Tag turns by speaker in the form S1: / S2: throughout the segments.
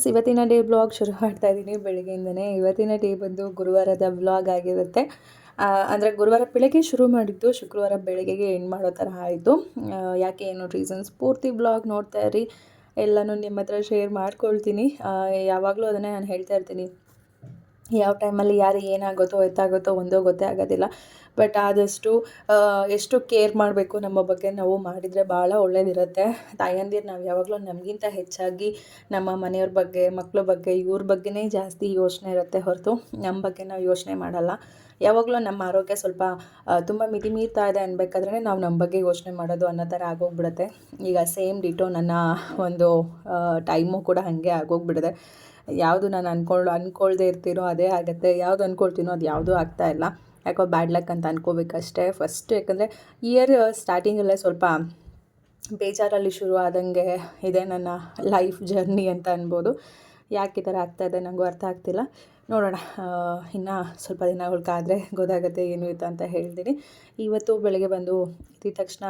S1: Friends, ಇವತ್ತಿನ day blog ಶುರು ಮಾಡ್ತಾ ಇದ್ದೀನಿ. ಬೆಳಗ್ಗೆಯಿಂದನೇ ಇವತ್ತಿನ ಡೇ ಬಂದು ಗುರುವಾರದ ಬ್ಲಾಗ್ ಆಗಿರುತ್ತೆ. ಅಂದರೆ ಗುರುವಾರ ಬೆಳಗ್ಗೆ ಶುರು ಮಾಡಿದ್ದು, ಶುಕ್ರವಾರ ಬೆಳಗ್ಗೆಗೆ ಎಂಡ್ ಮಾಡೋ ಥರ ಆಯಿತು. ಯಾಕೆ ಏನು ರೀಸನ್ಸ್ ಪೂರ್ತಿ ಬ್ಲಾಗ್ ನೋಡ್ತಾ ಇರಿ. ಎಲ್ಲನೂ ನಿಮ್ಮ ಹತ್ರ ಶೇರ್ ಮಾಡ್ಕೊಳ್ತೀನಿ. ಯಾವಾಗಲೂ ಅದನ್ನೇ ನಾನು ಹೇಳ್ತಾ ಇರ್ತೀನಿ. ಯಾವ ಟೈಮಲ್ಲಿ ಯಾರು ಏನಾಗುತ್ತೋ, ಎತ್ತಾಗುತ್ತೋ, ಒಂದೋ ಗೊತ್ತೇ ಆಗೋದಿಲ್ಲ. ಬಟ್ ಆದಷ್ಟು ಎಷ್ಟು ಕೇರ್ ಮಾಡಬೇಕು ನಮ್ಮ ಬಗ್ಗೆ ನಾವು ಮಾಡಿದರೆ ಭಾಳ ಒಳ್ಳೇದಿರುತ್ತೆ. ತಾಯಂದಿರು ನಾವು ಯಾವಾಗಲೂ ನಮಗಿಂತ ಹೆಚ್ಚಾಗಿ ನಮ್ಮ ಮನೆಯವ್ರ ಬಗ್ಗೆ ಮಕ್ಕಳ ಬಗ್ಗೆ, ಇವ್ರ ಬಗ್ಗೆನೇ ಜಾಸ್ತಿ ಯೋಚನೆ ಇರುತ್ತೆ ಹೊರತು ನಮ್ಮ ಬಗ್ಗೆ ನಾವು ಯೋಚನೆ ಮಾಡಲ್ಲ. ಯಾವಾಗಲೂ ನಮ್ಮ ಆರೋಗ್ಯ ಸ್ವಲ್ಪ ತುಂಬ ಮಿತಿ ಮೀರ್ತಾ ಇದೆ ಅನ್ಬೇಕಾದ್ರೆ ನಾವು ನಮ್ಮ ಬಗ್ಗೆ ಯೋಚನೆ ಮಾಡೋದು ಅನ್ನೋ ಥರ ಆಗೋಗ್ಬಿಡುತ್ತೆ. ಈಗ ಸೇಮ್ ಡಿಟೋ ನನ್ನ ಒಂದು ಟೈಮು ಕೂಡ ಹಾಗೆ ಆಗೋಗ್ಬಿಡಿದೆ. ಯಾವುದು ನಾನು ಅನ್ಕೊಳ್ಳೋ ಅಂದ್ಕೊಳ್ದೇ ಇರ್ತೀನೋ ಅದೇ ಆಗುತ್ತೆ. ಯಾವುದು ಅಂದ್ಕೊಳ್ತೀನೋ ಅದು ಯಾವುದೂ ಆಗ್ತಾಯಿಲ್ಲ ಯಾಕೋ ಬ್ಯಾಡ್ ಲಕ್ ಅಂತ ಅನ್ಕೋಬೇಕಷ್ಟೇ. ಫಸ್ಟ್ ಯಾಕಂದರೆ ಇಯರ್ ಸ್ಟಾರ್ಟಿಂಗಲ್ಲೇ ಸ್ವಲ್ಪ ಬೇಜಾರಲ್ಲಿ ಶುರು ಆದಂಗೆ ಇದೆ ನನ್ನ ಲೈಫ್ ಜರ್ನಿ ಅಂತ ಅನ್ಬೋದು. ಯಾಕೆ ಈ ಥರ ಆಗ್ತಾಯಿದೆ ನನಗೂ ಅರ್ಥ ಆಗ್ತಿಲ್ಲ. ನೋಡೋಣ. ಇನ್ನು ಸ್ವಲ್ಪ ದಿನಗಳು ಕಾದರೆ ಗೊತ್ತಾಗುತ್ತೆ ಏನು ಇತ್ತು ಅಂತ ಹೇಳ್ತೀನಿ. ಇವತ್ತು ಬೆಳಗ್ಗೆ ಬಂದು ಇದ್ದ ತಕ್ಷಣ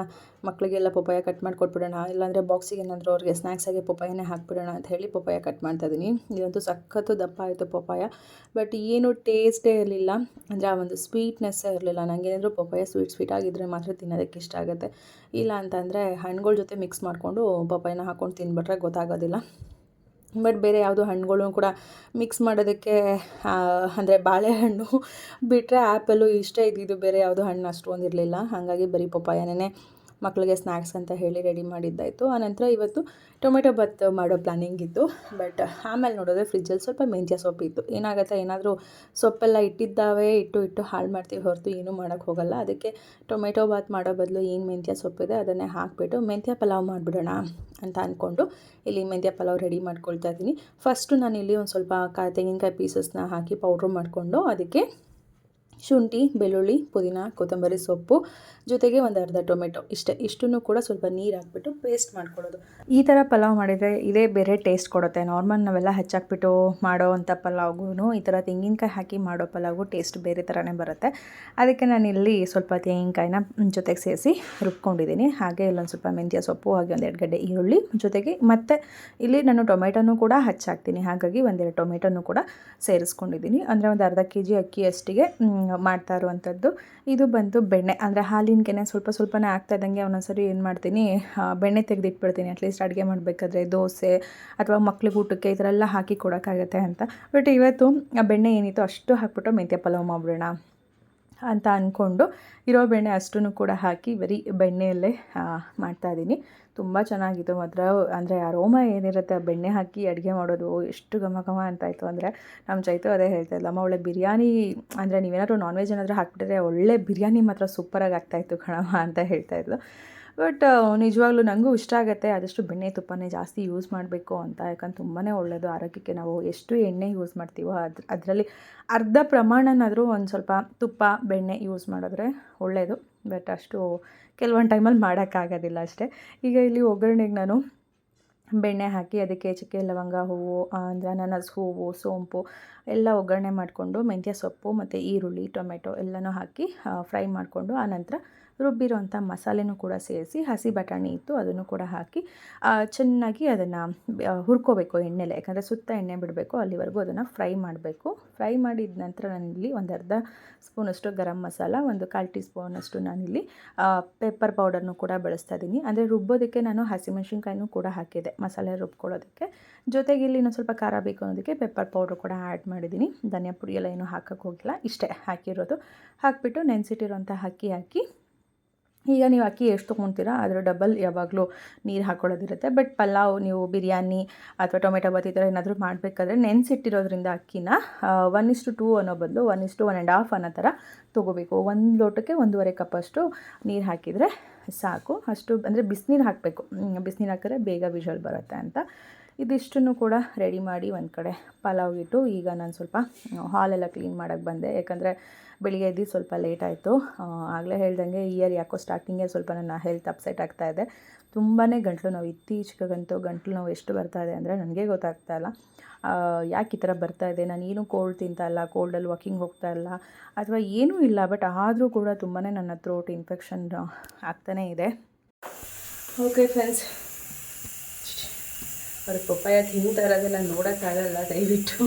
S1: ಮಕ್ಕಳಿಗೆಲ್ಲ ಪಪ್ಪಾಯ ಕಟ್ ಮಾಡಿ ಕೊಟ್ಬಿಡೋಣ ಇಲ್ಲಾಂದರೆ ಬಾಕ್ಸಿಗೆ ಏನಾದರೂ ಅವ್ರಿಗೆ ಸ್ನ್ಯಾಕ್ಸಾಗಿ ಪಪ್ಪಾಯನೇ ಹಾಕ್ಬಿಡೋಣ ಅಂತ ಹೇಳಿ ಪಪ್ಪಾಯ ಕಟ್ ಮಾಡ್ತಾ ಇದ್ದೀನಿ. ಇದಂತೂ ಸಖತ್ತು ದಪ್ಪ ಆಯಿತು ಪಪ್ಪಾಯ. ಬಟ್ ಏನು ಟೇಸ್ಟೇ ಇರಲಿಲ್ಲ. ಅಂದರೆ ಆ ಒಂದು ಸ್ವೀಟ್ನೆಸ್ಸೇ ಇರಲಿಲ್ಲ. ನನಗೇನಾದರೂ ಪಪ್ಪಾಯ ಸ್ವೀಟ್ ಸ್ವೀಟ್ ಆಗಿದ್ದರೆ ಮಾತ್ರ ತಿನ್ನೋದಕ್ಕೆ ಇಷ್ಟ ಆಗುತ್ತೆ. ಇಲ್ಲ ಅಂತಂದರೆ ಹಣ್ಣುಗಳ ಜೊತೆ ಮಿಕ್ಸ್ ಮಾಡಿಕೊಂಡು ಪಪ್ಪಾಯನ ಹಾಕ್ಕೊಂಡು ತಿಂದ್ಬಿಟ್ರೆ ಗೊತ್ತಾಗೋದಿಲ್ಲ. ಬಟ್ ಬೇರೆ ಯಾವುದು ಹಣ್ಣುಗಳು ಕೂಡ ಮಿಕ್ಸ್ ಮಾಡೋದಕ್ಕೆ ಅಂದರೆ ಬಾಳೆಹಣ್ಣು ಬಿಟ್ಟರೆ ಆ್ಯಪಲ್ಲು ಇಷ್ಟ ಇದ್ದಿದ್ದು ಬೇರೆ ಯಾವುದೂ ಹಣ್ಣು ಅಷ್ಟೊಂದು ಇರಲಿಲ್ಲ ಹಾಗಾಗಿ ಬರೀ ಪಪ್ಪಾಯನೇ. ಮಕ್ಕಳಿಗೆ ಸ್ನ್ಯಾಕ್ಸ್ ಅಂತ ಹೇಳಿ ರೆಡಿ ಮಾಡಿದ್ದಾಯಿತು. ಆನಂತರ ಇವತ್ತು ಟೊಮೆಟೊ ಬತ್ ಮಾಡೋ ಪ್ಲ್ಯಾನಿಂಗ್ ಇತ್ತು. ಬಟ್ ಆಮೇಲೆ ನೋಡಿದ್ರೆ ಫ್ರಿಜ್ಜಲ್ಲಿ ಸ್ವಲ್ಪ ಮೆಂತ್ಯ ಸೊಪ್ಪು ಇತ್ತು. ಏನಾಗುತ್ತೆ? ಏನಾದರೂ ಸೊಪ್ಪೆಲ್ಲ ಇಟ್ಟಿದ್ದಾವೆ, ಇಟ್ಟು ಇಟ್ಟು ಹಾಳು ಮಾಡ್ತೀವಿ ಹೊರತು ಏನೂ ಮಾಡೋಕ್ಕೆ ಹೋಗಲ್ಲ. ಅದಕ್ಕೆ ಟೊಮೆಟೊ ಬಾತ್ ಮಾಡೋ ಬದಲು ಏನು ಮೆಂತ್ಯ ಸೊಪ್ಪಿದೆ ಅದನ್ನೇ ಹಾಕಿಬಿಟ್ಟು ಮೆಂತ್ಯ ಪಲಾವ್ ಮಾಡಿಬಿಡೋಣ ಅಂತ ಅಂದ್ಕೊಂಡು ಇಲ್ಲಿ ಮೆಂತ್ಯ ಪಲಾವ್ ರೆಡಿ ಮಾಡ್ಕೊಳ್ತಾ ಇದ್ದೀನಿ. ಫಸ್ಟು ನಾನು ಇಲ್ಲಿ ಒಂದು ಸ್ವಲ್ಪ ಕಾ ತೆಂಗಿನಕಾಯಿ ಪೀಸಸ್ನ ಹಾಕಿ ಪೌಡ್ರ್ ಮಾಡಿಕೊಂಡು ಅದಕ್ಕೆ ಶುಂಠಿ, ಬೆಳ್ಳುಳ್ಳಿ, ಪುದೀನ, ಕೊತ್ತಂಬರಿ ಸೊಪ್ಪು, ಜೊತೆಗೆ ಒಂದು ಅರ್ಧ ಟೊಮೆಟೊ. ಇಷ್ಟೇ, ಇಷ್ಟನ್ನು ಕೂಡ ಸ್ವಲ್ಪ ನೀರು ಹಾಕ್ಬಿಟ್ಟು ಪೇಸ್ಟ್ ಮಾಡ್ಕೊಳ್ಳೋದು. ಈ ಥರ ಪಲಾವ್ ಮಾಡಿದರೆ ಇದೇ ಬೇರೆ ಟೇಸ್ಟ್ ಕೊಡುತ್ತೆ. ನಾರ್ಮಲ್ ನಾವೆಲ್ಲ ಹೆಚ್ಚಾಕ್ಬಿಟ್ಟು ಮಾಡೋ ಅಂಥ ಪಲಾವ್ಗೂ ಈ ಥರ ತೆಂಗಿನಕಾಯಿ ಹಾಕಿ ಮಾಡೋ ಪಲಾವ್ಗೂ ಟೇಸ್ಟ್ ಬೇರೆ ಥರನೇ ಬರುತ್ತೆ. ಅದಕ್ಕೆ ನಾನು ಇಲ್ಲಿ ಸ್ವಲ್ಪ ತೆಂಗಿನಕಾಯಿನ ಜೊತೆಗೆ ಸೇರಿಸಿ ರುಬ್ಕೊಂಡಿದ್ದೀನಿ. ಹಾಗೆ ಇಲ್ಲೊಂದು ಸ್ವಲ್ಪ ಮೆಂತ್ಯ ಸೊಪ್ಪು, ಹಾಗೆ ಒಂದೆರಡು ಗಡ್ಡೆ ಈರುಳ್ಳಿ, ಜೊತೆಗೆ ಮತ್ತು ಇಲ್ಲಿ ನಾನು ಟೊಮೆಟೊನೂ ಕೂಡ ಹಚ್ಚಾಕ್ತೀನಿ. ಹಾಗಾಗಿ ಒಂದೆರಡು ಟೊಮೆಟೊನೂ ಕೂಡ ಸೇರಿಸ್ಕೊಂಡಿದ್ದೀನಿ. ಅಂದರೆ ಒಂದು ಅರ್ಧ ಕೆ ಜಿ ಅಕ್ಕಿಯಷ್ಟಿಗೆ ಮಾಡ್ತಾ ಇರುವಂಥದ್ದು ಇದು ಬಂದು ಬೆಣ್ಣೆ, ಅಂದರೆ ಹಾಲಿನ ಕೆನೆ ಸ್ವಲ್ಪ ಸ್ವಲ್ಪನೇ ಆಗ್ತಾ ಇದ್ದಂಗೆ ಒಂದೊಂದ್ಸರಿ ಏನು ಮಾಡ್ತೀನಿ ಬೆಣ್ಣೆ ತೆಗೆದಿಟ್ಬಿಡ್ತೀನಿ. ಅಟ್ಲೀಸ್ಟ್ ಅಡುಗೆ ಮಾಡಬೇಕಾದ್ರೆ ದೋಸೆ ಅಥವಾ ಮಕ್ಳಿಗೆ ಊಟಕ್ಕೆ ಈ ಥರ ಹಾಕಿ ಕೊಡೋಕ್ಕಾಗತ್ತೆ ಅಂತ. ಬಟ್ ಇವತ್ತು ಆ ಬೆಣ್ಣೆ ಏನಿತ್ತು ಅಷ್ಟು ಹಾಕ್ಬಿಟ್ಟು ಮೆಂತ್ಯ ಪಲಾವ್ ಮಾಡಿಬಿಡೋಣ ಅಂತ ಅಂದ್ಕೊಂಡು ಇರೋ ಬೆಣ್ಣೆ ಅಷ್ಟೂ ಕೂಡ ಹಾಕಿ ಬರೀ ಬೆಣ್ಣೆಯಲ್ಲೇ ಮಾಡ್ತಾಯಿದ್ದೀನಿ ತುಂಬ ಚೆನ್ನಾಗಿತ್ತು ಮಾತ್ರ. ಅಂದರೆ ಅರೋಮ ಏನಿರುತ್ತೆ ಆ ಬೆಣ್ಣೆ ಹಾಕಿ ಅಡುಗೆ ಮಾಡೋದು ಎಷ್ಟು ಘಮ ಘಮ ಅಂತಾಯಿತು ಅಂದರೆ ನಮ್ಮ ಚೈತು ಅದೇ ಹೇಳ್ತಾ ಅಮ್ಮ, ಒಳ್ಳೆ ಬಿರಿಯಾನಿ ಅಂದರೆ ನೀವೇನಾದರೂ ನಾನ್ ವೆಜ್ ಏನಾದರೂ ಹಾಕ್ಬಿಟ್ರೆ ಒಳ್ಳೆ ಬಿರಿಯಾನಿ ಮಾತ್ರ ಸೂಪರಾಗಿ ಆಗ್ತಾಯಿತ್ತು ಕಣಮ್ಮ ಅಂತ ಹೇಳ್ತಾ ಇದ್ಲು. ಬಟ್ ನಿಜವಾಗ್ಲೂ ನನಗೂ ಇಷ್ಟ ಆಗುತ್ತೆ, ಆದಷ್ಟು ಬೆಣ್ಣೆ ತುಪ್ಪನೇ ಜಾಸ್ತಿ ಯೂಸ್ ಮಾಡಬೇಕು ಅಂತ. ಯಾಕಂದ್ರೆ ತುಂಬಾ ಒಳ್ಳೆಯದು ಆರೋಗ್ಯಕ್ಕೆ ನಾವು ಎಷ್ಟು ಎಣ್ಣೆ ಯೂಸ್ ಮಾಡ್ತೀವೋ ಅದ್ರ ಅದರಲ್ಲಿ ಅರ್ಧ ಪ್ರಮಾಣನಾದರೂ ಒಂದು ಸ್ವಲ್ಪ ತುಪ್ಪ, ಬೆಣ್ಣೆ ಯೂಸ್ ಮಾಡಿದ್ರೆ ಒಳ್ಳೆಯದು ಬಟ್ ಅಷ್ಟು ಕೆಲವೊಂದು ಟೈಮಲ್ಲಿ ಮಾಡೋಕ್ಕಾಗೋದಿಲ್ಲ ಅಷ್ಟೇ. ಈಗ ಇಲ್ಲಿ ಒಗ್ಗರಣೆಗೆ ನಾನು ಬೆಣ್ಣೆ ಹಾಕಿ ಅದಕ್ಕೆ ಚಕ್ಕೆ ಲವಂಗ ಹೂವು ಅಂದರೆ ಅನಾನಸ್ ಹೂವು, ಸೋಂಪು ಎಲ್ಲ ಒಗ್ಗರಣೆ ಮಾಡಿಕೊಂಡು ಮೆಂತ್ಯ ಸೊಪ್ಪು ಮತ್ತು ಈರುಳ್ಳಿ, ಟೊಮೆಟೊ ಎಲ್ಲನೂ ಹಾಕಿ ಫ್ರೈ ಮಾಡಿಕೊಂಡು ಆನಂತರ ರುಬ್ಬಿರೋಂಥ ಮಸಾಲೆನೂ ಕೂಡ ಸೇರಿಸಿ ಹಸಿ ಬಟಾಣಿ ಇತ್ತು, ಅದನ್ನು ಕೂಡ ಹಾಕಿ ಚೆನ್ನಾಗಿ ಅದನ್ನು ಹುರ್ಕೋಬೇಕು ಎಣ್ಣೆಲೆ, ಯಾಕಂದರೆ ಸುತ್ತ ಎಣ್ಣೆ ಬಿಡಬೇಕು, ಅಲ್ಲಿವರೆಗೂ ಅದನ್ನು ಫ್ರೈ ಮಾಡಬೇಕು. ಫ್ರೈ ಮಾಡಿದ ನಂತರ ನಾನಿಲ್ಲಿ ಒಂದು ಅರ್ಧ ಸ್ಪೂನಷ್ಟು ಗರಂ ಮಸಾಲ, ಒಂದು ಕಾಲು ಟೀ ಸ್ಪೂನಷ್ಟು ನಾನಿಲ್ಲಿ ಪೆಪ್ಪರ್ ಪೌಡರ್ನು ಕೂಡ ಬಳಸ್ತಾ ಇದ್ದೀನಿ. ಅಂದರೆ ರುಬ್ಬೋದಕ್ಕೆ ನಾನು ಹಸಿಮೆಣ್ಸಿನ್ಕಾಯಿನೂ ಕೂಡ ಹಾಕಿದೆ, ಮಸಾಲೆ ರುಬ್ಕೊಳ್ಳೋದಕ್ಕೆ. ಜೊತೆಗೆ ಇಲ್ಲಿ ಇನ್ನೊಂದು ಸ್ವಲ್ಪ ಖಾರ ಬೇಕು ಅನ್ನೋದಕ್ಕೆ ಪೆಪ್ಪರ್ ಪೌಡ್ರ್ ಕೂಡ ಆ್ಯಡ್ ಮಾಡಿದ್ದೀನಿ. ಧನಿಯಾ ಪುಡಿ ಎಲ್ಲ ಏನೂ ಹಾಕೋಕ್ಕೆ ಹೋಗಿಲ್ಲ, ಇಷ್ಟೇ ಹಾಕಿರೋದು. ಹಾಕಿಬಿಟ್ಟು ನೆನೆಸಿಟ್ಟಿರೋಂಥ ಅಕ್ಕಿ ಹಾಕಿ ಈಗ ನೀವು ಅಕ್ಕಿ ಎಷ್ಟು ತೊಗೊತೀರಾ? ಅದರ ಡಬಲ್ ಯಾವಾಗಲೂ ನೀರು ಹಾಕ್ಕೊಳ್ಳೋದಿರುತ್ತೆ ಬಟ್ ಪಲಾವ್, ನೀವು ಬಿರಿಯಾನಿ ಅಥವಾ ಟೊಮೆಟೊ ಬಾತ್ ಈ ಥರ ಏನಾದರೂ ಮಾಡಬೇಕಾದ್ರೆ ನೆನೆಸಿಟ್ಟಿರೋದ್ರಿಂದ ಅಕ್ಕಿನ ಒನ್ ಇಸ್ಟು ಟೂ ಅನ್ನೋ ಬದಲು ಒನ್ ಇಸ್ಟು ಒನ್ ಆ್ಯಂಡ್ ಹಾಫ್ ಅನ್ನೋ ಥರ ತೊಗೋಬೇಕು. ಒಂದು ಲೋಟಕ್ಕೆ ಒಂದೂವರೆ ಕಪ್ಪಷ್ಟು ನೀರು ಹಾಕಿದರೆ ಸಾಕು. ಅಷ್ಟು ಅಂದರೆ ಬಿಸಿನೀರು ಹಾಕಬೇಕು. ಬಿಸಿನೀರು ಹಾಕಿದ್ರೆ ಬೇಗ ವಿಷಲ್ ಬರುತ್ತೆ ಅಂತ. ಇದಿಷ್ಟನ್ನು ಕೂಡ ರೆಡಿ ಮಾಡಿ ಒಂದು ಕಡೆ ಪಲಾವ್ ಇಟ್ಟು ಈಗ ನಾನು ಸ್ವಲ್ಪ ಹಾಲೆಲ್ಲ ಕ್ಲೀನ್ ಮಾಡೋಕ್ಕೆ ಬಂದೆ. ಯಾಕಂದರೆ ಬೆಳಿಗ್ಗೆ ಎದ್ದು ಸ್ವಲ್ಪ ಲೇಟ್ ಆಯಿತು. ಆಗಲೇ ಹೇಳ್ದಂಗೆ ಇಯರ್ ಯಾಕೋ ಸ್ಟಾರ್ಟಿಂಗೇ ಸ್ವಲ್ಪ ನನ್ನ ಹೆಲ್ತ್ ಅಪ್ಸೆಟ್ ಆಗ್ತಾ ಇದೆ. ತುಂಬಾ ಗಂಟಲು ನೋವು ಇತ್ತೀಚೆಗಂತೂ ಗಂಟಲು ನೋವು ಎಷ್ಟು ಬರ್ತಾ ಇದೆ ಅಂದರೆ ನನಗೆ ಗೊತ್ತಾಗ್ತಾ ಇಲ್ಲ. ಯಾಕೆ ಈ ಥರ ಬರ್ತಾ ಇದೆ? ನಾನು ಏನೂ ಕೋಲ್ಡ್ ತಿಂತಾ ಇಲ್ಲ ಕೋಲ್ಡಲ್ಲಿ ವಾಕಿಂಗ್ ಹೋಗ್ತಾ ಇಲ್ಲ, ಅಥವಾ ಏನೂ ಇಲ್ಲ ಬಟ್ ಆದರೂ ಕೂಡ ತುಂಬಾ ನನ್ನ ಥ್ರೋಟ್ ಇನ್ಫೆಕ್ಷನ್ ಆಗ್ತಾನೇ ಇದೆ. ಓಕೆ ಫ್ರೆಂಡ್ಸ್ ಅವ್ರಿಗೆ ಪಪ್ಪಾಯ ತಿಂತಾ ಇರೋದೆಲ್ಲ ನೋಡೋಕ್ಕಾಗಲ್ಲ ದಯವಿಟ್ಟು.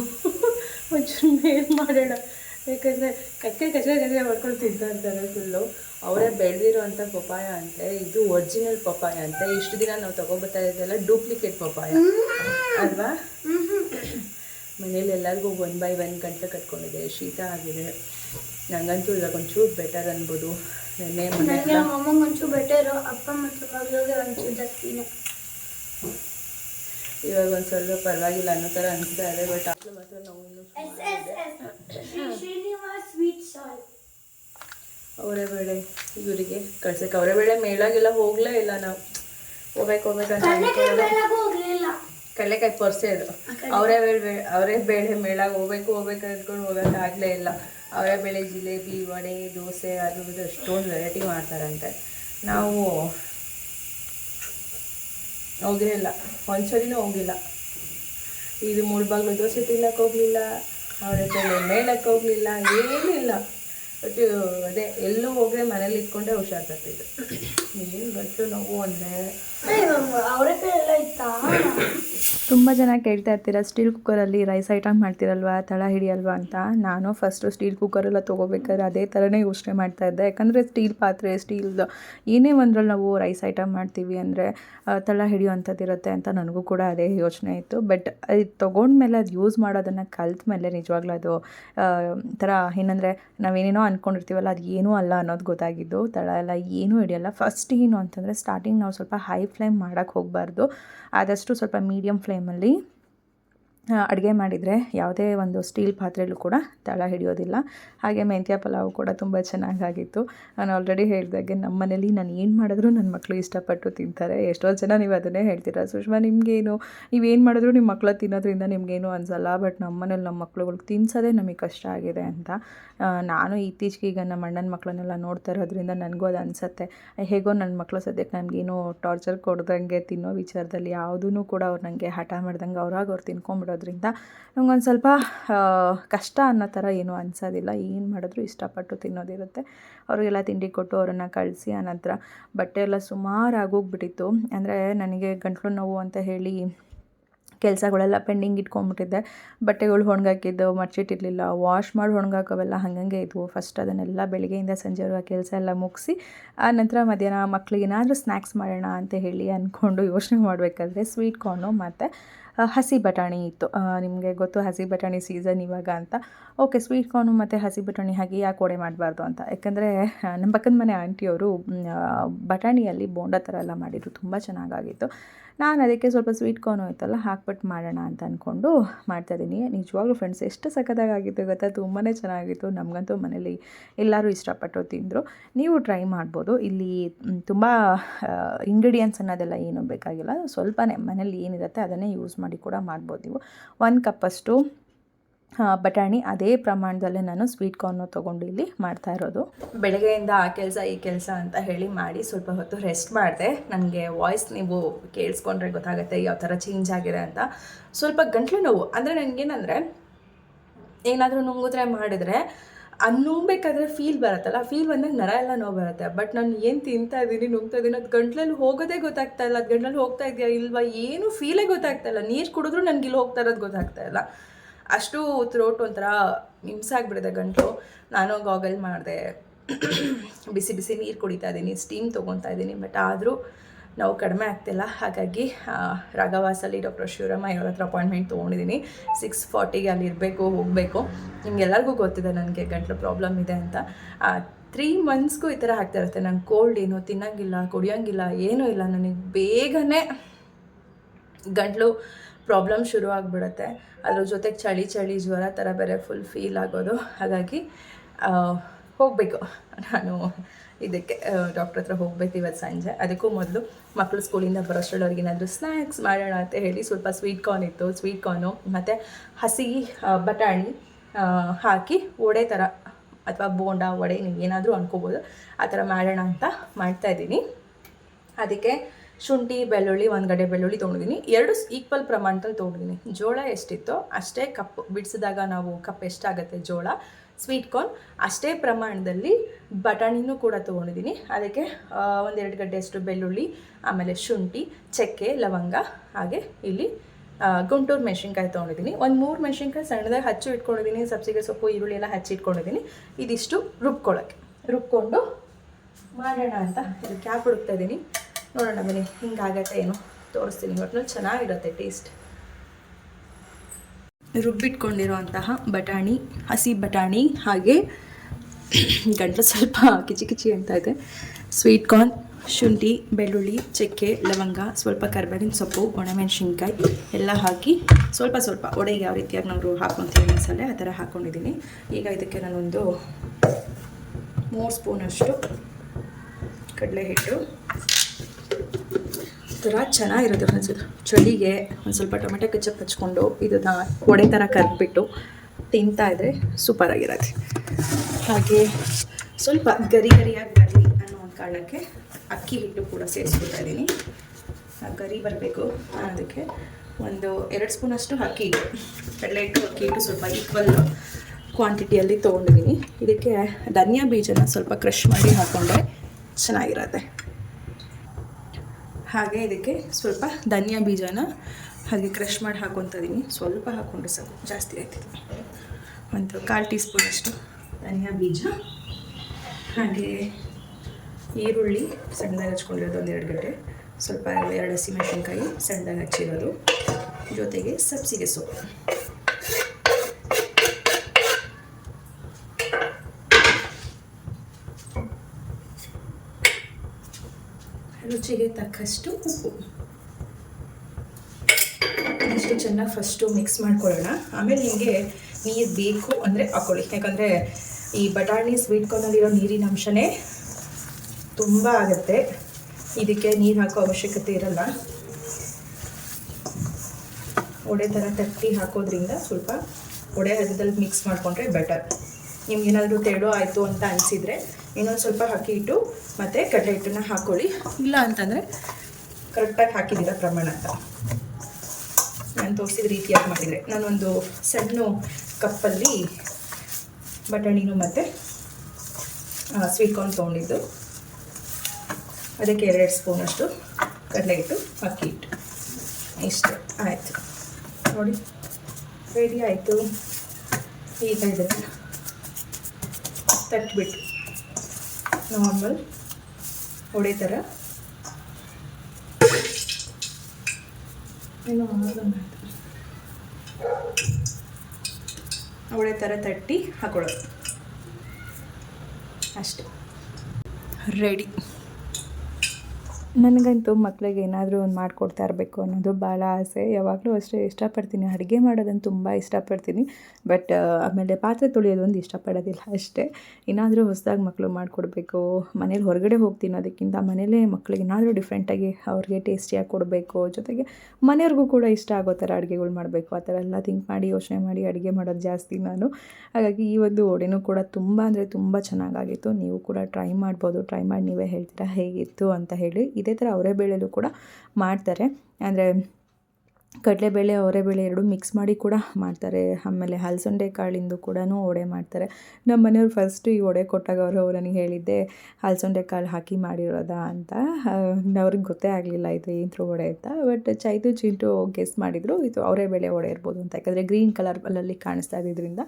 S1: ಒಂಚೂರು ಮೇಲ್ ಮಾಡೋಣ. ಯಾಕಂದರೆ ಕಚ್ಚೆ ಕಚ್ಚೆ ಕಚ್ಚೆ ಮಾಡ್ಕೊಂಡು ತಿಂತಾ ಇರ್ತಾರೆ ಫುಲ್ಲು ಅವರೇ ಬೆಳೆದಿರೋಂಥ ಪಪ್ಪಾಯ ಅಂತೆ, ಇದು ಒರಿಜಿನಲ್ ಪಪ್ಪಾಯ ಅಂತೆ. ಇಷ್ಟು ದಿನ ನಾವು ತೊಗೊಬರ್ತಾ ಇದ್ದೆಲ್ಲ ಡೂಪ್ಲಿಕೇಟ್ ಪಪ್ಪಾಯ. ಅಲ್ವಾ? ಮನೇಲಿ ಎಲ್ಲರಿಗೂ ಒನ್ ಬೈ ಒನ್ ಗಂಟೆ ಕಟ್ಕೊಂಡಿದೆ. ಶೀತ ಆಗಿದೆ. ನನಗಂತೂ ಇವಾಗ ಒಂಚೂರು ಬೆಟರ್ ಅನ್ಬೋದು. ನೆನ್ನೆ
S2: ಅಮ್ಮಂಗೆ ಒಂಚೂರು ಬೆಟರು ಅಪ್ಪ ಮತ್ತು ಮಗಳಿಗೆ ಒಂಚೂರು ಜಾಸ್ತಿನೇ.
S1: ಇವಾಗ ಒಂದು ಸ್ವಲ್ಪ ಪರವಾಗಿಲ್ಲ ಅನ್ನೋ ಥರ ಅನಿಸ್ತಾ ಇದೆ ಬಟ್ ಆಕಳು ಮಾತ್ರ ನಾವು ಇನ್ನೂ
S2: S S S Srinivas sweet ಸಾಲ್
S1: ಅವರೇ ಬೇಳೆ ಇವರಿಗೆ ಕಳ್ಸಕ್ಕೆ ಅವರೇ ಬೇಳೆ ಮೇಳಾಗೆಲ್ಲ ಹೋಗಲೇ ಇಲ್ಲ ನಾವು ಹೋಗ್ಬೇಕು ಹೋಗ್ಬೇಕಂತ
S2: ಕಣ್ಣಕ್ಕೆ
S1: ಅನ್ಕೊಳ್ಳೋದು.
S2: ಮೇಲಾಗೂ ಹೋಗ್ಲಿಲ್ಲ
S1: ಕಡಲೆಕಾಯಿ ಪರ್ಸೆ ಅದು ಅವರೇ ಬೇಳೆ ಅವರೇ ಬೇಳೆ ಮೇಳಾಗ ಹೋಗ್ಬೇಕು ಹೋಗ್ಬೇಕು ಅಂದ್ಕೊಂಡು ಹೋಗೋಕ್ಕಾಗಲೇ ಇಲ್ಲ ಅವರೇ ಬೇಳೆ ಜಿಲೇಬಿ ವಡೆ ದೋಸೆ ಅದು ಇದು ಅಷ್ಟೊಂದು ವೆರೈಟಿ ಮಾಡ್ತಾರಂತೆ ನಾವು ಹೋಗಿರಲಿಲ್ಲ ಒಂದ್ಸರಿನೂ ಹೋಗಿಲ್ಲ ಇದು ಮುಳ್ಬಾಗ್ಲು ದೋಸೆ ತಿನ್ನಕ್ಕೆ ಹೋಗಲಿಲ್ಲ ಅವ್ರ ಹತ್ರ ಮೇಳಕ್ಕೆ ಹೋಗಲಿಲ್ಲ ಏನೂ ಇಲ್ಲ ಒಟ್ಟು ಅದೇ ಎಲ್ಲೂ ಹೋಗ್ರೆ ಮನೇಲಿ ಇಟ್ಕೊಂಡೆ ಹುಷಾರ್ ತಪ್ಪಿದ್ದು. ಏನು ಬಂತು ನೋವು ಅಂದರೆ. ತುಂಬ ಜನ ಕೇಳ್ತಾ ಇರ್ತೀರ ಸ್ಟೀಲ್ ಕುಕ್ಕರಲ್ಲಿ ರೈಸ್ ಐಟಮ್ ಮಾಡ್ತೀರಲ್ವಾ, ತಳ ಹಿಡಿಯಲ್ವಾ ಅಂತ? ನಾನು ಫಸ್ಟು ಸ್ಟೀಲ್ ಕುಕ್ಕರೆಲ್ಲ ತೊಗೋಬೇಕಾದ್ರೆ ಅದೇ ಥರನೇ ಯೋಚನೆ ಮಾಡ್ತಾ ಇದ್ದೆ. ಯಾಕಂದರೆ ಸ್ಟೀಲ್ ಪಾತ್ರೆ ಸ್ಟೀಲ್ದು ಏನೇ ಒಂದ್ರಲ್ಲಿ ನಾವು ರೈಸ್ ಐಟಮ್ ಮಾಡ್ತೀವಿ ಅಂದರೆ ತಳ ಹಿಡಿಯುವಂಥದ್ದು ಇರುತ್ತೆ ಅಂತ ನನಗೂ ಕೂಡ ಅದೇ ಯೋಚನೆ ಇತ್ತು. ಬಟ್ ಅದು ತೊಗೊಂಡ್ಮೇಲೆ ಅದು ಯೂಸ್ ಮಾಡೋದನ್ನು ಕಲ್ತ ಮೇಲೆ ನಿಜವಾಗ್ಲೂ ಅದು ಥರ ಏನಂದರೆ ನಾವೇನೇನೋ ಅಂದ್ಕೊಂಡಿರ್ತೀವಲ್ಲ ಅದು ಏನೂ ಅಲ್ಲ ಅನ್ನೋದು ಗೊತ್ತಾಗಿದ್ದು. ತಳ ಎಲ್ಲ ಏನೂ ಹಿಡಿಯಲ್ಲ. ಫಸ್ಟ್ ಏನು ಅಂತಂದರೆ ಸ್ಟಾರ್ಟಿಂಗ್ ನಾವು ಸ್ವಲ್ಪ ಹೈ ಫ್ಲೇಮ್ ಮಾಡೋಕ್ಕೆ ಹೋಗಬಾರ್ದು. ಆದಷ್ಟು ಸ್ವಲ್ಪ ಮೀಡಿಯಮ್ ಫ್ಲೇಮಲ್ಲಿ ಅಡುಗೆ ಮಾಡಿದರೆ ಯಾವುದೇ ಒಂದು ಸ್ಟೀಲ್ ಪಾತ್ರೆಯಲ್ಲೂ ಕೂಡ ತಳ ಹಿಡಿಯೋದಿಲ್ಲ. ಹಾಗೆ ಮೆಂತ್ಯ ಪಲಾವು ಕೂಡ ತುಂಬ ಚೆನ್ನಾಗಾಗಿತ್ತು. ನಾನು ಆಲ್ರೆಡಿ ಹೇಳಿದಾಗೆ ನಮ್ಮ ಮನೇಲಿ ನಾನು ಏನು ಮಾಡಿದ್ರು ನನ್ನ ಮಕ್ಕಳು ಇಷ್ಟಪಟ್ಟು ತಿಂತಾರೆ. ಎಷ್ಟೋ ಜನ ನೀವು ಅದನ್ನೇ ಹೇಳ್ತೀರಾ, ಸುಷ್ಮಾ ನಿಮಗೇನು? ನೀವೇನು ಮಾಡಿದ್ರು ನಿಮ್ಮ ಮಕ್ಕಳು ತಿನ್ನೋದ್ರಿಂದ ನಿಮಗೇನು ಅನ್ಸಲ್ಲ ಬಟ್ ನಮ್ಮ ಮನೇಲಿ ನಮ್ಮ ಮಕ್ಳುಗಳಿಗೆ ತಿನ್ಸೋದೇ ನಮಗೆ ಕಷ್ಟ ಆಗಿದೆ ಅಂತ. ನಾನು ಇತ್ತೀಚೆಗೆ ಈಗ ನಮ್ಮ ಅಣ್ಣನ ಮಕ್ಕಳನ್ನೆಲ್ಲ ನೋಡ್ತಾ ಇರೋದ್ರಿಂದ ನನಗೂ ಅದು ಅನಿಸುತ್ತೆ. ಹೇಗೋ ನನ್ನ ಮಕ್ಕಳು ಸದ್ಯಕ್ಕೆ ನಮಗೇನು ಟಾರ್ಚರ್ ಕೊಡ್ದಂಗೆ ತಿನ್ನೋ ವಿಚಾರದಲ್ಲಿ ಯಾವುದೂ ಕೂಡ ಅವ್ರು ನನಗೆ ಹಠ ಮಾಡ್ದಂಗೆ ಅವ್ರಾಗ ಅವ್ರು ತಿನ್ಕೊಂಬಿಡೋದ್ರಿಂದ ನಮ್ಗೊಂದು ಸ್ವಲ್ಪ ಕಷ್ಟ ಅನ್ನೋ ಥರ ಏನೂ ಅನಿಸೋದಿಲ್ಲ. ಏನು ಮಾಡಿದ್ರು ಇಷ್ಟಪಟ್ಟು ತಿನ್ನೋದಿರುತ್ತೆ. ಅವರಿಗೆಲ್ಲ ತಿಂಡಿ ಕೊಟ್ಟು ಅವರನ್ನು ಕಳಿಸಿ ಆನಂತರ ಬಟ್ಟೆ ಎಲ್ಲ ಸುಮಾರು ಆಗೋಗ್ಬಿಟ್ಟಿತ್ತು ಅಂದರೆ ನನಗೆ ಗಂಟ್ಲು ನೋವು ಅಂತ ಹೇಳಿ ಕೆಲಸಗಳೆಲ್ಲ ಪೆಂಡಿಂಗ್ ಇಟ್ಕೊಂಡ್ಬಿಟ್ಟಿದ್ದೆ ಬಟ್ಟೆಗಳು ಒಣಗಾಕಿದ್ದು ಮಡ್ಚಿಟ್ಟಿರಲಿಲ್ಲ ವಾಶ್ ಮಾಡಿ ಒಣಗಾಕೋವೆಲ್ಲ ಹಾಗಂಗೆ ಇದ್ವು. ಫಸ್ಟ್ ಅದನ್ನೆಲ್ಲ ಬೆಳಿಗ್ಗೆಯಿಂದ ಸಂಜೆವರೆಗೆ ಕೆಲಸ ಎಲ್ಲ ಮುಗಿಸಿ, ಆ ನಂತರ ಮಧ್ಯಾಹ್ನ ಮಕ್ಕಳಿಗೆ ಏನಾದರೂ ಸ್ನ್ಯಾಕ್ಸ್ ಮಾಡೋಣ ಅಂತ ಹೇಳಿ ಅಂದ್ಕೊಂಡು ಯೋಚನೆ ಮಾಡಬೇಕಾದ್ರೆ ಸ್ವೀಟ್ ಕಾರ್ನು ಮತ್ತು ಹಸಿ ಬಟಾಣಿ ಇತ್ತು. ನಿಮಗೆ ಗೊತ್ತು ಹಸಿ ಬಟಾಣಿ ಸೀಸನ್ ಇವಾಗ ಅಂತ. ಓಕೆ ಸ್ವೀಟ್ ಕಾರ್ನು ಮತ್ತು ಹಸಿ ಬಟಾಣಿ ಹಾಗೆ ಯಾಕೆ ಕೊಡೆ ಮಾಡಬಾರ್ದು ಅಂತ. ಯಾಕಂದರೆ ನಮ್ಮ ಪಕ್ಕದ ಮನೆ ಆಂಟಿಯವರು ಬಟಾಣಿಯಲ್ಲಿ ಬೋಂಡ ಥರ ಎಲ್ಲ ಮಾಡಿದ್ರು. ತುಂಬ ಚೆನ್ನಾಗಾಗಿತ್ತು. ನಾನು ಅದಕ್ಕೆ ಸ್ವಲ್ಪ ಸ್ವೀಟ್ ಕಾರ್ನ್ ಇತ್ತಲ್ಲ ಹಾಕ್ಬಿಟ್ಟು ಮಾಡೋಣ ಅಂತ ಅಂದ್ಕೊಂಡು ಮಾಡ್ತಾಯಿದ್ದೀನಿ ನಿಜವಾಗ್ಲೂ ಫ್ರೆಂಡ್ಸ್ ಎಷ್ಟು ಸಖತ್ತಾಗಿತ್ತು ಗೊತ್ತಾ? ತುಂಬಾ ಚೆನ್ನಾಗಿತ್ತು. ನಮಗಂತೂ ಮನೇಲಿ ಎಲ್ಲರೂ ಇಷ್ಟಪಟ್ಟು ತಿಂದರು. ನೀವು ಟ್ರೈ ಮಾಡ್ಬೋದು. ಇಲ್ಲಿ ತುಂಬ ಇಂಗ್ರೀಡಿಯೆಂಟ್ಸ್ ಅನ್ನೋದೆಲ್ಲ ಏನೂ ಬೇಕಾಗಿಲ್ಲ. ಸ್ವಲ್ಪನೇ ಮನೇಲಿ ಏನಿರುತ್ತೆ ಅದನ್ನೇ ಯೂಸ್ ಮಾಡಿ ಕೂಡ ಮಾಡ್ಬೋದು ನೀವು. ಒಂದು ಕಪ್ಪಷ್ಟು ಬಟಾಣಿ ಅದೇ ಪ್ರಮಾಣದಲ್ಲೇ ನಾನು ಸ್ವೀಟ್ ಕಾರ್ನು ತೊಗೊಂಡು ಇಲ್ಲಿ ಮಾಡ್ತಾ ಇರೋದು. ಬೆಳಗ್ಗೆಯಿಂದ ಆ ಕೆಲಸ ಈ ಕೆಲಸ ಅಂತ ಹೇಳಿ ಮಾಡಿ ಸ್ವಲ್ಪ ಹೊತ್ತು ರೆಸ್ಟ್ ಮಾಡಿದೆ. ನನಗೆ ವಾಯ್ಸ್ ನೀವು ಕೇಳಿಸ್ಕೊಂಡ್ರೆ ಗೊತ್ತಾಗುತ್ತೆ ಯಾವ ಥರ ಚೇಂಜ್ ಆಗಿದೆ ಅಂತ. ಸ್ವಲ್ಪ ಗಂಟ್ಲು ನೋವು. ಅಂದರೆ ನನಗೇನಂದರೆ ಏನಾದರೂ ನುಂಗಿದ್ರೆ ಮಾಡಿದರೆ ಅದು ನುಂಗಬೇಕಾದ್ರೆ ಫೀಲ್ ಬರುತ್ತಲ್ಲ ಫೀಲ್ ಬಂದಾಗ ನರ ಎಲ್ಲ ನೋವು ಬರುತ್ತೆ. ಬಟ್ ನಾನು ಏನು ತಿಂತಾ ಇದ್ದೀನಿ ನುಂಗ್ತಾ ಇದ್ದೀನಿ ಅದು ಗಂಟ್ಲಲ್ಲಿ ಹೋಗೋದೇ ಗೊತ್ತಾಗ್ತಾ ಇಲ್ಲ. ಅದು ಗಂಟ್ಲಲ್ಲಿ ಹೋಗ್ತಾ ಇದೆಯಾ ಇಲ್ವಾ, ಏನು ಫೀಲೇ ಗೊತ್ತಾಗ್ತಾ ಇಲ್ಲ. ನೀರು ಕುಡಿದ್ರೂ ನನಗೆ ಇಲ್ಲಿ ಹೋಗ್ತಾ ಇರೋದು ಗೊತ್ತಾಗ್ತಾ ಇಲ್ಲ. ಅಷ್ಟು ಥ್ರೋಟ್ ಒಂಥರ ಆಗ್ಬಿಟ್ಟಿದೆ ಗಂಟು ನಾನು ಗಾಗಲ್ ಮಾಡಿದೆ. ಬಿಸಿ ಬಿಸಿ ನೀರು ಕುಡಿತಾ ಇದ್ದೀನಿ ಸ್ಟೀಮ್ ತೊಗೊತಾ ಇದ್ದೀನಿ ಬಟ್ ಆದರೂ ನಾವು ಕಡಿಮೆ ಆಗ್ತಿಲ್ಲ. ಹಾಗಾಗಿ ರಾಘವಾಸಲ್ಲಿ ಡಾಕ್ಟರ್ ಶಿವರಾಮ ಇವ್ರ ಹತ್ರ ಅಪಾಯಿಂಟ್ಮೆಂಟ್ ತೊಗೊಂಡಿದ್ದೀನಿ. ಸಿಕ್ಸ್ ಫಾರ್ಟಿಗೆ ಅಲ್ಲಿ ಇರಬೇಕು, ಹೋಗಬೇಕು. ನಿಮ್ಗೆಲ್ಲರಿಗೂ ಗೊತ್ತಿದೆ ನನಗೆ ಗಂಟ್ಲು ಪ್ರಾಬ್ಲಮ್ ಇದೆ ಅಂತ. ತ್ರೀ ಮಂತ್ಸ್ಗೂ ಈ ಥರ ಆಗ್ತಾ ಇರುತ್ತೆ. ನಂಗೆ ಕೋಲ್ಡ್ ಏನು, ತಿನ್ನೋಂಗಿಲ್ಲ, ಕುಡಿಯೋಂಗಿಲ್ಲ, ಏನೂ ಇಲ್ಲ. ನನಗೆ ಬೇಗನೆ ಗಂಟ್ಲು ಪ್ರಾಬ್ಲಮ್ ಶುರು ಆಗಿಬಿಡುತ್ತೆ. ಅದ್ರ ಜೊತೆಗೆ ಚಳಿ ಚಳಿ ಜ್ವರ ಥರ ಬೇರೆ ಫುಲ್ ಫೀಲ್ ಆಗೋದು. ಹಾಗಾಗಿ ಹೋಗಬೇಕು. ನಾನು ಇದಕ್ಕೆ ಡಾಕ್ಟ್ರ್ ಹತ್ರ ಹೋಗ್ಬೇಕು ಇವತ್ತು ಸಂಜೆ. ಅದಕ್ಕೂ ಮೊದಲು ಮಕ್ಕಳು ಸ್ಕೂಲಿಂದ ಬರೋಷ್ಟರಲ್ಲಿ ಏನಾದರೂ ಸ್ನ್ಯಾಕ್ಸ್ ಮಾಡೋಣ ಅಂತ ಹೇಳಿ ಸ್ವಲ್ಪ ಸ್ವೀಟ್ ಕಾರ್ನ್ ಇತ್ತು. ಸ್ವೀಟ್ ಕಾರ್ನು ಮತ್ತು ಹಸಿ ಬಟಾಣಿ ಹಾಕಿ ವಡೆ ಥರ ಅಥವಾ ಬೋಂಡ, ವಡೆ ಏನಾದರೂ ಅನ್ಕೋಬೋದು. ಆ ಥರ ಮಾಡೋಣ ಅಂತ ಮಾಡ್ತಾಯಿದ್ದೀನಿ ಅದಕ್ಕೆ ಶುಂಠಿ, ಬೆಳ್ಳುಳ್ಳಿ, ಒಂದು ಗಡೆ ಬೆಳ್ಳುಳ್ಳಿ ತೊಗೊಂಡಿದ್ದೀನಿ ಎರಡು ಈಕ್ವಲ್ ಪ್ರಮಾಣದಲ್ಲಿ ತೊಗೊಂಡಿದ್ದೀನಿ ಜೋಳ ಎಷ್ಟಿತ್ತೋ ಅಷ್ಟೇ ಕಪ್ ಬಿಡಿಸಿದಾಗ ನಾವು ಕಪ್ ಎಷ್ಟಾಗುತ್ತೆ ಜೋಳ ಸ್ವೀಟ್ ಕಾರ್ನ್ ಅಷ್ಟೇ ಪ್ರಮಾಣದಲ್ಲಿ ಬಟಾಣಿನೂ ಕೂಡ ತೊಗೊಂಡಿದ್ದೀನಿ ಅದಕ್ಕೆ ಒಂದೆರಡು ಗಡ್ಡೆಯಷ್ಟು ಬೆಳ್ಳುಳ್ಳಿ, ಆಮೇಲೆ ಶುಂಠಿ, ಚಕ್ಕೆ, ಲವಂಗ, ಹಾಗೆ ಇಲ್ಲಿ ಗುಂಟೂರು ಮೆಣಸಿನ್ಕಾಯಿ ತೊಗೊಂಡಿದ್ದೀನಿ ಒಂದು ಮೂರು ಮೆಣಸಿನ್ಕಾಯಿ ಸಣ್ಣದಾಗಿ ಹಚ್ಚು ಇಟ್ಕೊಂಡಿದ್ದೀನಿ ಸಬ್ಸಿಗೆ ಸೊಪ್ಪು, ಈರುಳ್ಳಿ ಎಲ್ಲ ಹಚ್ಚಿ ಇಟ್ಕೊಂಡಿದ್ದೀನಿ ಇದಿಷ್ಟು ರುಬ್ಕೊಳ್ಳೋಕ್ಕೆ. ರುಬ್ಕೊಂಡು ಮಾಡೋಣ ಅಂತ ಇದಕ್ಕೆ ಹಾಕಿ ಹುಡುಕ್ತಾ ಇದ್ದೀನಿ ನೋಡೋಣ ಬನ್ನಿ ಹಿಂಗಾಗತ್ತೆ ಏನು ತೋರಿಸ್ತೀನಿ. ಒಟ್ಟಿನಲ್ಲಿ ಚೆನ್ನಾಗಿರುತ್ತೆ ಟೇಸ್ಟ್ ರುಬ್ಬಿಟ್ಕೊಂಡಿರುವಂತಹ ಬಟಾಣಿ, ಹಸಿ ಬಟಾಣಿ ಹಾಗೆ ಗಂಟಲು ಸ್ವಲ್ಪ ಕಿಚಿ ಕಿಚಿ ಅಂತ ಇದೆ. ಸ್ವೀಟ್ ಕಾರ್ನ್ ಶುಂಠಿ, ಬೆಳ್ಳುಳ್ಳಿ, ಚಕ್ಕೆ, ಲವಂಗ, ಸ್ವಲ್ಪ ಕರ್ಬೇವಿನ ಸೊಪ್ಪು, ಒಣಮೆಣಸಿನ್ಕಾಯಿ ಎಲ್ಲ ಹಾಕಿ ಸ್ವಲ್ಪ ಸ್ವಲ್ಪ ಒಡೆಗೆ ಯಾವ ರೀತಿಯಾಗಿ ನಾವು ಹಾಕ್ಕೊತೀವಿ ಮಸಾಲೆ, ಆ ಥರ ಹಾಕ್ಕೊಂಡಿದ್ದೀನಿ ಈಗ ಇದಕ್ಕೆ ನಾನೊಂದು ಮೂರು ಸ್ಪೂನಷ್ಟು ಕಡಲೆ ಹಿಟ್ಟು ಥರ ಚೆನ್ನಾಗಿರುತ್ತೆ ಫ್ರೆಂಡ್ಸ್ ಇದು. ಚಳಿಗೆ ಒಂದು ಸ್ವಲ್ಪ ಟೊಮೆಟೊ ಕೆಚಪ್ ಹಚ್ಕೊಂಡು ಇದನ್ನು ಒಡೆ ಥರ ಕರ್ಬಿಟ್ಟು ತಿಂತಾ ಇದ್ರೆ ಸೂಪರ್ ಆಗಿರುತ್ತೆ. ಹಾಗೆ ಸ್ವಲ್ಪ ಗರಿ ಗರಿಯಾಗಿ ಬರಲಿ ಅನ್ನೋ ಒಂದು ಕಾರಣಕ್ಕೆ ಅಕ್ಕಿ ಹಿಟ್ಟು ಕೂಡ ಸೇರಿಸ್ಕೊತಾ ಇದ್ದೀನಿ. ಗರಿ ಬರಬೇಕು ಅದಕ್ಕೆ ಒಂದು ಎರಡು ಸ್ಪೂನಷ್ಟು ಅಕ್ಕಿ ಹಿಟ್ಟು, ಕಡಲೆ ಹಿಟ್ಟು, ಅಕ್ಕಿ ಹಿಟ್ಟು ಸ್ವಲ್ಪ ಈಕ್ವಲ್ ಕ್ವಾಂಟಿಟಿಯಲ್ಲಿ ತೊಗೊಂಡಿದ್ದೀನಿ. ಇದಕ್ಕೆ ಧನಿಯಾ ಬೀಜನ ಸ್ವಲ್ಪ ಕ್ರಷ್ ಮಾಡಿ ಹಾಕ್ಕೊಂಡ್ರೆ ಚೆನ್ನಾಗಿರುತ್ತೆ. ಹಾಗೆ ಇದಕ್ಕೆ ಸ್ವಲ್ಪ ಧನಿಯಾ ಬೀಜನ ಹಾಗೆ ಕ್ರಷ್ ಮಾಡಿ ಹಾಕೊತಿದ್ದೀನಿ ಇದ್ದೀನಿ ಸ್ವಲ್ಪ ಹಾಕೊಂಡ್ರೆ ಸಾಕು, ಜಾಸ್ತಿ ಆಯ್ತಿದೆ ಒಂದು ಕಾಲು ಟೀ ಸ್ಪೂನಷ್ಟು ಧನಿಯಾ ಬೀಜ, ಹಾಗೆ ಈರುಳ್ಳಿ ಸಣ್ಣದಾಗಿ ಹಚ್ಕೊಂಡಿರೋದು ಒಂದು ಎರಡು ಗಂಟೆ. ಸ್ವಲ್ಪ ಎರಡು ಹಸಿಮೆಣಸಿನ್ಕಾಯಿ ಸಣ್ಣದಾಗಿ ಹಚ್ಚಿರೋದು. ಜೊತೆಗೆ ಸಬ್ಸಿಗೆ ಸೊಪ್ಪು. ರುಚಿಗೆ ತಕ್ಕಷ್ಟು ಉಪ್ಪು. ಇಷ್ಟು ಚೆನ್ನಾಗಿ ಫಸ್ಟು ಮಿಕ್ಸ್ ಮಾಡ್ಕೊಳ್ಳೋಣ. ಆಮೇಲೆ ನಿಮಗೆ ನೀರು ಬೇಕು ಅಂದರೆ ಹಾಕ್ಕೊಳ್ಳಿ ಯಾಕಂದರೆ ಈ ಬಟಾಣಿ ಸ್ವೀಟ್ ಕಾರ್ನಲ್ಲಿರೋ ನೀರಿನ ಅಂಶನೇ ತುಂಬ ಆಗುತ್ತೆ. ಇದಕ್ಕೆ ನೀರು ಹಾಕೋ ಅವಶ್ಯಕತೆ ಇರಲ್ಲ. ಒಡೆ ಥರ ತಟ್ಟಿ ಹಾಕೋದ್ರಿಂದ ಸ್ವಲ್ಪ ಒಡೆ ಹದದಲ್ಲಿ ಮಿಕ್ಸ್ ಮಾಡಿಕೊಂಡ್ರೆ ಬೆಟರ್ ನಿಮ್ಗೇನಾದರೂ ತೆಳು ಆಯಿತು ಅಂತ ಅನಿಸಿದರೆ ಇನ್ನೊಂದು ಸ್ವಲ್ಪ ಅಕ್ಕಿ ಹಿಟ್ಟು ಮತ್ತು ಕಡಲೆ ಹಿಟ್ಟನ್ನು ಹಾಕ್ಕೊಳ್ಳಿ ಇಲ್ಲ ಅಂತಂದರೆ ಕರೆಕ್ಟಾಗಿ ಹಾಕಿದ್ದೀರ ಪ್ರಮಾಣ ಅಂತ. ನಾನು ತೋರಿಸಿದ ರೀತಿಯಾಗಿ ಮಾಡಿದರೆ. ನಾನೊಂದು ಸಣ್ಣ ಕಪ್ಪಲ್ಲಿ ಬಟಾಣಿನೂ ಮತ್ತು ಸ್ವೀಟ್ ಕಾರ್ನ್ ತೊಗೊಂಡಿದ್ದು. ಅದಕ್ಕೆ ಎರಡು ಸ್ಪೂನಷ್ಟು ಕಡಲೆ ಹಿಟ್ಟು ಅಕ್ಕಿ ಹಿಟ್ಟು. ಇಷ್ಟು, ಆಯಿತು. ನೋಡಿ ರೆಡಿ ಆಯಿತು. ಈಗ ಇದನ್ನು ತಟ್ಬಿಟ್ಟು. ನಾರ್ಮಲ್ ಹೊಡೆ ಥರ ಒಡೆ ಥರ ತಟ್ಟಿ ಹಾಕೊಳ್ಳೋದು. ಅಷ್ಟೆ. ರೆಡಿ. ನನಗಂತೂ ಮಕ್ಳಿಗೆ ಏನಾದರೂ ಒಂದು ಮಾಡಿಕೊಡ್ತಾ ಇರಬೇಕು ಅನ್ನೋದು ಭಾಳ ಆಸೆ. ಯಾವಾಗಲೂ ಅಷ್ಟೇ ಇಷ್ಟಪಡ್ತೀನಿ. ಅಡುಗೆ ಮಾಡೋದನ್ನು ತುಂಬ ಇಷ್ಟಪಡ್ತೀನಿ. ಬಟ್ ಆಮೇಲೆ ಪಾತ್ರೆ ತೊಳೆಯೋದು ಒಂದು ಇಷ್ಟಪಡೋದಿಲ್ಲ ಅಷ್ಟೇ. ಏನಾದರೂ ಹೊಸದಾಗಿ ಮಕ್ಕಳು ಮಾಡಿಕೊಡ್ಬೇಕು, ಮನೇಲಿ ಹೊರಗಡೆ ಹೋಗಿ ತಿನ್ನೋದಕ್ಕಿಂತ ಮನೇಲೇ ಮಕ್ಕಳಿಗೆ ಏನಾದರೂ ಡಿಫ್ರೆಂಟಾಗಿ ಅವ್ರಿಗೆ ಟೇಸ್ಟಿಯಾಗಿ ಕೊಡಬೇಕು. ಜೊತೆಗೆ ಮನೆಯವ್ರಿಗೂ ಕೂಡ ಇಷ್ಟ ಆಗೋ ಥರ ಅಡುಗೆಗಳು ಮಾಡಬೇಕು. ಆ ಥರ ಎಲ್ಲ ಥಿಂಕ್ ಮಾಡಿ, ಯೋಚನೆ ಮಾಡಿ ಅಡುಗೆ ಮಾಡೋದು ಜಾಸ್ತಿ ನಾನು. ಹಾಗಾಗಿ ಈ ಒಂದು ಒಡೆನೂ ಕೂಡ ತುಂಬ ಅಂದರೆ ತುಂಬ ಚೆನ್ನಾಗಾಗಿತ್ತು. ನೀವು ಕೂಡ ಟ್ರೈ ಮಾಡ್ಬೋದು ಟ್ರೈ ಮಾಡಿ ನೀವೇ ಹೇಳ್ತೀರಾ ಹೇಗಿತ್ತು ಅಂತ ಹೇಳಿ. ಇದೇ ಥರ ಅವರೇ ಬೆಳೆಯಲು ಕೂಡ ಮಾಡ್ತಾರೆ. ಅಂದರೆ ಕಡಲೆಬೇಳೆ, ಅವರೆಬೇಳೆ ಎರಡು ಮಿಕ್ಸ್ ಮಾಡಿ ಕೂಡ ಮಾಡ್ತಾರೆ. ಆಮೇಲೆ ಹಲಸಂಡೆ ಕಾಳಿಂದು ಕೂಡ ವಡೆ ಮಾಡ್ತಾರೆ. ನಮ್ಮ ಮನೆಯವ್ರು ಫಸ್ಟು ಈ ವಡೆ ಕೊಟ್ಟಾಗ ಅವರು ನನಗೆ ಹೇಳಿದ್ದೆ, ಹಲಸಂಡೆ ಕಾಳು ಹಾಕಿ ಮಾಡಿರೋದಾ ಅಂತ. ಅವ್ರಿಗೆ ಗೊತ್ತೇ ಆಗಲಿಲ್ಲ ಇದು ಏನ್ರ ವಡೆ ಅಂತ. ಬಟ್ ಚೈತು ಚಿಂಟು ಗೆಸ್ ಮಾಡಿದರು, ಇದು ಅವರೆಬೇಳೆ ವಡೆ ಇರ್ಬೋದು ಅಂತ. ಯಾಕಂದರೆ ಗ್ರೀನ್ ಕಲರ್ ಅಲ್ಲಲ್ಲಿ ಕಾಣಿಸ್ತಾ ಇದ್ದಿದ್ದರಿಂದ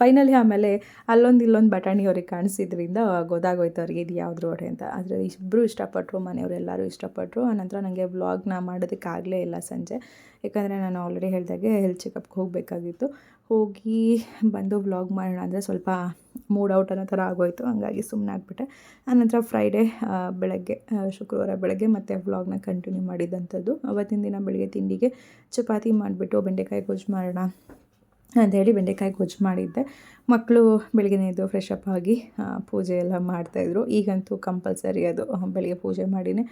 S1: ಫೈನಲಿ ಆಮೇಲೆ ಅಲ್ಲೊಂದು ಇಲ್ಲೊಂದು ಬಟಾಣಿ ಅವ್ರಿಗೆ ಕಾಣಿಸಿದ್ರಿಂದ ಗೊತ್ತಾಗೋಯ್ತು ಅವ್ರಿಗೆ ಇದು ಯಾವ್ದು ವಡೆ ಅಂತ. ಆದರೆ ಇಬ್ಬರು ಇಷ್ಟಪಟ್ಟರು ಮನೆಯವರೆಲ್ಲರೂ ಇಷ್ಟಪಟ್ಟರು ಆನಂತರ ನನಗೆ ವ್ಲಾಗ್ನ ಮಾಡೋದಕ್ಕಾಗಲೇ ಇಲ್ಲ ಸಂಜೆ. ಯಾಕಂದರೆ ನಾನು ಆಲ್ರೆಡಿ ಹೇಳಿದಾಗೆ ಹೆಲ್ತ್ ಚೆಕಪ್ಗೆ ಹೋಗಬೇಕಾಗಿತ್ತು. ಹೋಗಿ ಬಂದು ವ್ಲಾಗ್ ಮಾಡೋಣ ಅಂದರೆ ಸ್ವಲ್ಪ ಮೂಡ್ ಔಟ್ ಅನ್ನೋ ಥರ ಆಗೋಯಿತು, ಹಂಗಾಗಿ ಸುಮ್ಮನೆ ಆಗಿಬಿಟ್ಟೆ. ಆನಂತರ ಫ್ರೈಡೇ ಬೆಳಗ್ಗೆ ಶುಕ್ರವಾರ ಬೆಳಗ್ಗೆ ಮತ್ತೆ ವ್ಲಾಗ್ನ ಕಂಟಿನ್ಯೂ ಮಾಡಿದ್ದಂಥದ್ದು ಅವತ್ತಿನ ದಿನ ಬೆಳಗ್ಗೆ ತಿಂಡಿಗೆ ಚಪಾತಿ ಮಾಡಿಬಿಟ್ಟು ಬೆಂಡೆಕಾಯಿ ಗೊಜ್ಜು ಮಾಡೋಣ ಅಂಥೇಳಿ ಬೆಂಡೆಕಾಯಿ ಗೊಜ್ಜು ಮಾಡಿದ್ದೆ. ಮಕ್ಕಳು ಬೆಳಗ್ಗೆ ಎದ್ದು ಫ್ರೆಶ್ ಅಪ್ ಆಗಿ ಪೂಜೆ ಎಲ್ಲ ಮಾಡ್ತಾಯಿದ್ರು ಈಗಂತೂ ಕಂಪಲ್ಸರಿ ಅದು, ಬೆಳಗ್ಗೆ ಪೂಜೆ ಮಾಡಿನೇ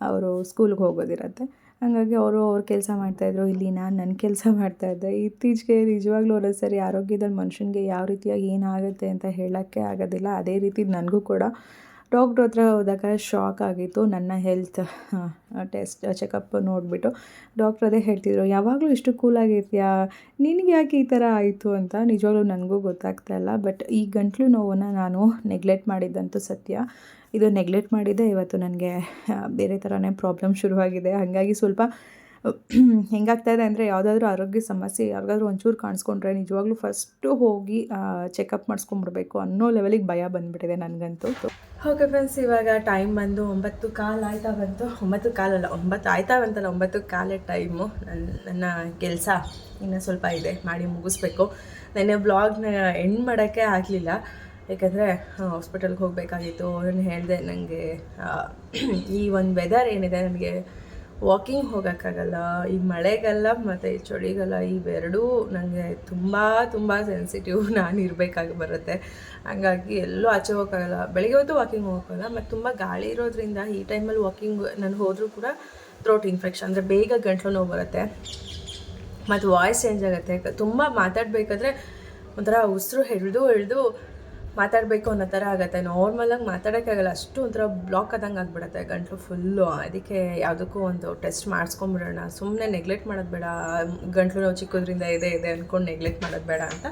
S1: ಅವರು ಸ್ಕೂಲ್ಗೆ ಹೋಗೋದಿರತ್ತೆ. ಹಾಗಾಗಿ ಅವರು ಅವ್ರ ಕೆಲಸ ಮಾಡ್ತಾಯಿದ್ರು ಇಲ್ಲಿ ನಾನು ನನ್ನ ಕೆಲಸ ಮಾಡ್ತಾಯಿದ್ದೆ ಇತ್ತೀಚೆಗೆ ನಿಜವಾಗ್ಲೂ ಒಂದೊಂದು ಸರಿ ಆರೋಗ್ಯದಲ್ಲಿ ಮನುಷ್ಯನಿಗೆ ಯಾವ ರೀತಿಯಾಗಿ ಏನಾಗುತ್ತೆ ಅಂತ ಹೇಳೋಕ್ಕೆ ಆಗೋದಿಲ್ಲ. ಅದೇ ರೀತಿ ನನಗೂ ಕೂಡ. ಡಾಕ್ಟ್ರ್ ಹತ್ರ ಹೋದಾಗ ಶಾಕ್ ಆಗಿತ್ತು. ನನ್ನ ಹೆಲ್ತ್ ಟೆಸ್ಟ್, ಚೆಕಪ್ ನೋಡಿಬಿಟ್ಟು ಡಾಕ್ಟ್ರ್ ಅದೇ ಹೇಳ್ತಿದ್ರು, ಯಾವಾಗಲೂ ಇಷ್ಟು ಕೂಲಾಗಿರ್ತೀಯಾ ನಿನಗೆ ಯಾಕೆ ಈ ಥರ ಆಯಿತು ಅಂತ? ನಿಜವಾಗ್ಲೂ ನನಗೂ ಗೊತ್ತಾಗ್ತಾ ಇಲ್ಲ. ಬಟ್ ಈ ಗಂಟ್ಲು ನೋವನ್ನು ನಾನು ನೆಗ್ಲೆಕ್ಟ್ ಮಾಡಿದ್ದಂತೂ ಸತ್ಯ. ಇದು ನೆಗ್ಲೆಕ್ಟ್ ಮಾಡಿದ್ದೆ ಇವತ್ತು ನನಗೆ ಬೇರೆ ಥರನೇ ಪ್ರಾಬ್ಲಮ್ ಶುರುವಾಗಿದೆ. ಹಾಗಾಗಿ ಸ್ವಲ್ಪ, ಹೆಂಗಾಗ್ತಾ ಇದೆ ಅಂದರೆ ಯಾವುದಾದ್ರೂ ಆರೋಗ್ಯ ಸಮಸ್ಯೆ, ಯಾರಿಗಾದ್ರೂ ಒಂಚೂರು ಕಾಣಿಸ್ಕೊಂಡ್ರೆ ನಿಜವಾಗ್ಲೂ ಫಸ್ಟು ಹೋಗಿ ಚೆಕಪ್ ಮಾಡಿಸ್ಕೊಂಡ್ಬಿಡ್ಬೇಕು ಅನ್ನೋ ಲೆವೆಲಿಗೆ ಭಯ ಬಂದುಬಿಟ್ಟಿದೆ ನನಗಂತೂ. ಓಕೆ ಫ್ರೆಂಡ್ಸ್ ಇವಾಗ ಟೈಮ್ ಬಂದು ಒಂಬತ್ತು ಕಾಲು ಆಯ್ತಾ ಬಂತು. ಒಂಬತ್ತು ಕಾಲಲ್ಲ ಒಂಬತ್ತು ಆಯ್ತಾ ಬಂತಲ್ಲ, ಒಂಬತ್ತು ಕಾಲೇ ಟೈಮು ನನ್ನ ನನ್ನ ಕೆಲಸ ಇನ್ನೂ ಸ್ವಲ್ಪ ಇದೆ, ಮಾಡಿ ಮುಗಿಸ್ಬೇಕು. ನೆನ್ನೆ ಬ್ಲಾಗ್ನ ಎಂಡ್ ಮಾಡೋಕ್ಕೆ ಆಗಲಿಲ್ಲ. ಯಾಕಂದರೆ ಹಾಸ್ಪಿಟಲ್ಗೆ ಹೋಗಬೇಕಾಗಿತ್ತು. ನಾನು ಹೇಳಿದೆ ನನಗೆ ಈ ಒಂದು ವೆದರ್ ಏನಿದೆ ನನಗೆ ವಾಕಿಂಗ್ ಹೋಗೋಕ್ಕಾಗಲ್ಲ, ಈ ಮಳೆಗಾಲ ಮತ್ತು ಈ ಚಳಿಗಾಲ ಇವೆರಡೂ ನನಗೆ ತುಂಬ ತುಂಬ ಸೆನ್ಸಿಟಿವ್ ನಾನು ಇರಬೇಕಾಗಿ ಬರುತ್ತೆ. ಹಾಗಾಗಿ ಎಲ್ಲೂ ಆಚೆ ಹೋಗೋಕ್ಕಾಗಲ್ಲ. ಬೆಳಗ್ಗೆ ಹೊತ್ತು ವಾಕಿಂಗ್ ಹೋಗೋಕ್ಕಲ್ಲ ಮತ್ತು ತುಂಬ ಗಾಳಿ ಇರೋದ್ರಿಂದ ಈ ಟೈಮಲ್ಲಿ ವಾಕಿಂಗ್ ನಾನು ಹೋದರೂ ಕೂಡ ಥ್ರೋಟ್ ಇನ್ಫೆಕ್ಷನ್ ಅಂದರೆ ಬೇಗ ಗಂಟಲು ನೋವು ಬರುತ್ತೆ. ಮತ್ತು ವಾಯ್ಸ್ ಚೇಂಜ್ ಆಗುತ್ತೆ. ತುಂಬ ಮಾತಾಡಬೇಕಾದ್ರೆ ಒಂಥರ ಉಸಿರು ಹಿಡಿದು ಹಿಡಿದು ಮಾತಾಡಬೇಕು ಅನ್ನೋ ಥರ ಆಗುತ್ತೆ. ನಾರ್ಮಲಾಗಿ ಮಾತಾಡೋಕ್ಕಾಗಲ್ಲ ಅಷ್ಟು ಒಂಥರ ಬ್ಲಾಕ್ ಆದಂಗೆ ಆಗಿಬಿಡುತ್ತೆ ಗಂಟಲು ಫುಲ್ಲು ಅದಕ್ಕೆ ಯಾವುದಕ್ಕೂ ಒಂದು ಟೆಸ್ಟ್ ಮಾಡಿಸ್ಕೊಂಬಿಡೋಣ. ಸುಮ್ಮನೆ ನೆಗ್ಲೆಕ್ಟ್ ಮಾಡೋದು ಬೇಡ. ಗಂಟಲು ನಾವು ಚಿಕ್ಕೋದ್ರಿಂದ ಇದೆ ಇದೆ ಅಂದ್ಕೊಂಡು ನೆಗ್ಲೆಕ್ಟ್ ಮಾಡೋದು ಬೇಡ ಅಂತ